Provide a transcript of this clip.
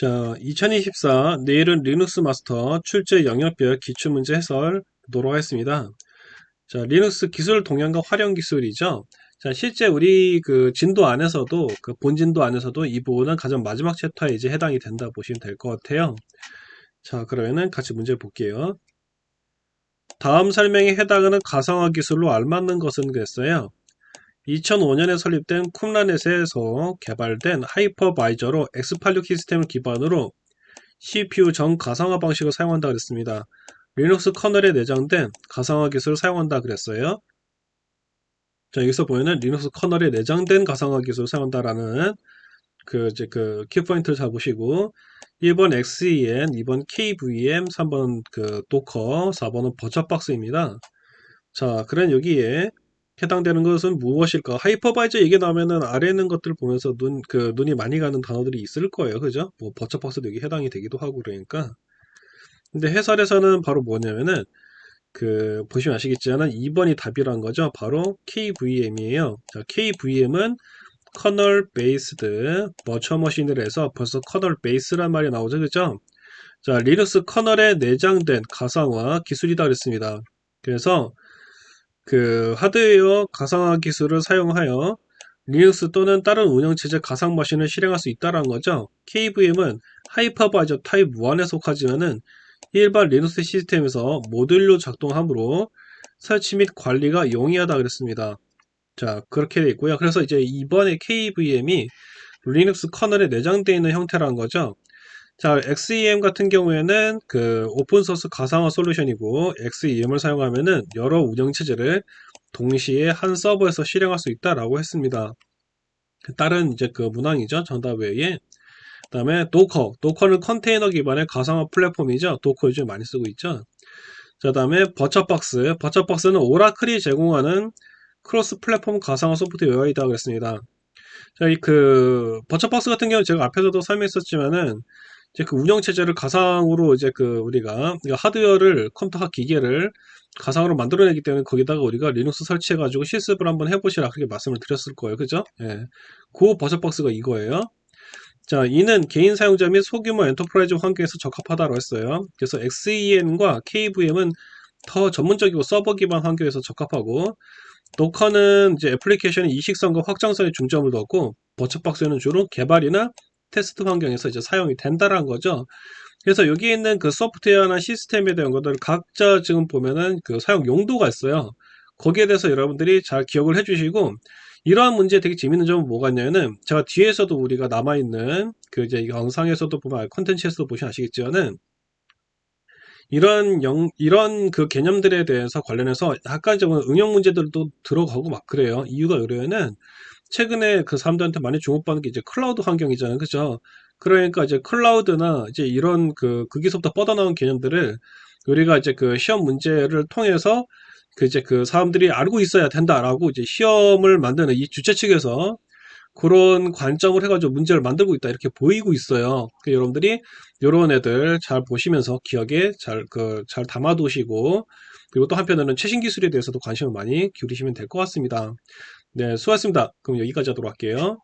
자, 2024 내일은 리눅스 마스터 출제 영역별 기출문제 해설 보도록 하겠습니다. 자, 리눅스 기술 동향과 활용 기술이죠. 자, 실제 우리 그 진도 안에서도 그 본진도 안에서도 이 부분은 가장 마지막 챕터에 이제 해당이 된다 보시면 될 것 같아요. 자, 그러면은 같이 문제 볼게요. 다음 설명에 해당하는 가상화 기술로 알맞는 것은 그랬어요. 2005년에 설립된 쿰라넷에서 개발된 하이퍼바이저로 X86 시스템을 기반으로 CPU 전 가상화 방식을 사용한다 그랬습니다. 리눅스 커널에 내장된 가상화 기술을 사용한다 그랬어요. 자, 여기서 보면은 리눅스 커널에 내장된 가상화 기술을 사용한다라는 그 이제 그 키포인트를 잡으시고 1번 XEN, 2번 KVM, 3번 그 도커, 4번은 버처박스입니다. 자, 그럼 여기에 해당되는 것은 무엇일까? 하이퍼바이저 얘기 나오면은 아래 있는 것들 보면서 눈, 그, 눈이 많이 가는 단어들이 있을 거예요. 그죠? 뭐, 버처박스도 여기 해당이 되기도 하고 그러니까. 근데 해설에서는 바로 뭐냐면은, 그, 보시면 아시겠지만 2번이 답이란 거죠. 바로 KVM이에요. 자, KVM은 커널 베이스드 버처 머신을 해서 벌써 커널 베이스란 말이 나오죠. 그죠? 자, 리눅스 커널에 내장된 가상화 기술이다 그랬습니다. 그래서 그 하드웨어 가상화 기술을 사용하여 리눅스 또는 다른 운영체제 가상 머신을 실행할 수 있다는 거죠. KVM은 하이퍼바이저 타입 1에 속하지만은 일반 리눅스 시스템에서 모듈로 작동하므로 설치 및 관리가 용이하다 그랬습니다. 자, 그렇게 되어 있고요. 그래서 이제 이번에 KVM이 리눅스 커널에 내장되어 있는 형태라는 거죠. 자, XEM 같은 경우에는 그 오픈소스 가상화 솔루션이고 XEM을 사용하면은 여러 운영체제를 동시에 한 서버에서 실행할 수 있다라고 했습니다. 다른 이제 그 문항이죠. 정답 외에. 그 다음에 도커. 도커는 컨테이너 기반의 가상화 플랫폼이죠. 도커 요즘 많이 쓰고 있죠. 자, 다음에 버처박스. 버처박스는 오라클이 제공하는 크로스 플랫폼 가상화 소프트웨어이다 그랬습니다. 자, 이 그 버처박스 같은 경우는 제가 앞에서도 설명했었지만은 이제 그 운영 체제를 가상으로 이제 그 우리가 하드웨어를 컴퓨터 기계를 가상으로 만들어내기 때문에 거기다가 우리가 리눅스 설치해가지고 실습을 한번 해보시라 그렇게 말씀을 드렸을 거예요, 그죠? 예, 그 버섯박스가 이거예요. 자, 이는 개인 사용자 및 소규모 엔터프라이즈 환경에서 적합하다고 했어요. 그래서 XEN과 KVM은 더 전문적이고 서버 기반 환경에서 적합하고 도커는 이제 애플리케이션의 이식성과 확장성에 중점을 뒀고 버처박스는 주로 개발이나 테스트 환경에서 이제 사용이 된다라는 거죠. 그래서 여기 있는 그 소프트웨어나 시스템에 대한 것들 각자 지금 보면은 그 사용 용도가 있어요. 거기에 대해서 여러분들이 잘 기억을 해주시고 이러한 문제 되게 재밌는 점은 뭐가 있냐면은 제가 뒤에서도 우리가 남아있는 그 이제 영상에서도 보면 컨텐츠에서도 보시면 아시겠지만은 이런 영, 이런 그 개념들에 대해서 관련해서 약간 좀 응용 문제들도 들어가고 막 그래요. 이유가 의뢰는 최근에 그 사람들한테 많이 주목받는 게 이제 클라우드 환경이잖아요. 그죠? 그러니까 이제 클라우드나 이제 이런 그, 거기서부터 뻗어나온 개념들을 우리가 이제 그 시험 문제를 통해서 그 이제 그 사람들이 알고 있어야 된다라고 이제 시험을 만드는 이 주최 측에서 그런 관점을 해가지고 문제를 만들고 있다 이렇게 보이고 있어요. 그 여러분들이 이런 애들 잘 보시면서 기억에 잘 그 잘 담아두시고 그리고 또 한편으로는 최신 기술에 대해서도 관심을 많이 기울이시면 될 것 같습니다. 네, 수고하셨습니다. 그럼 여기까지 하도록 할게요.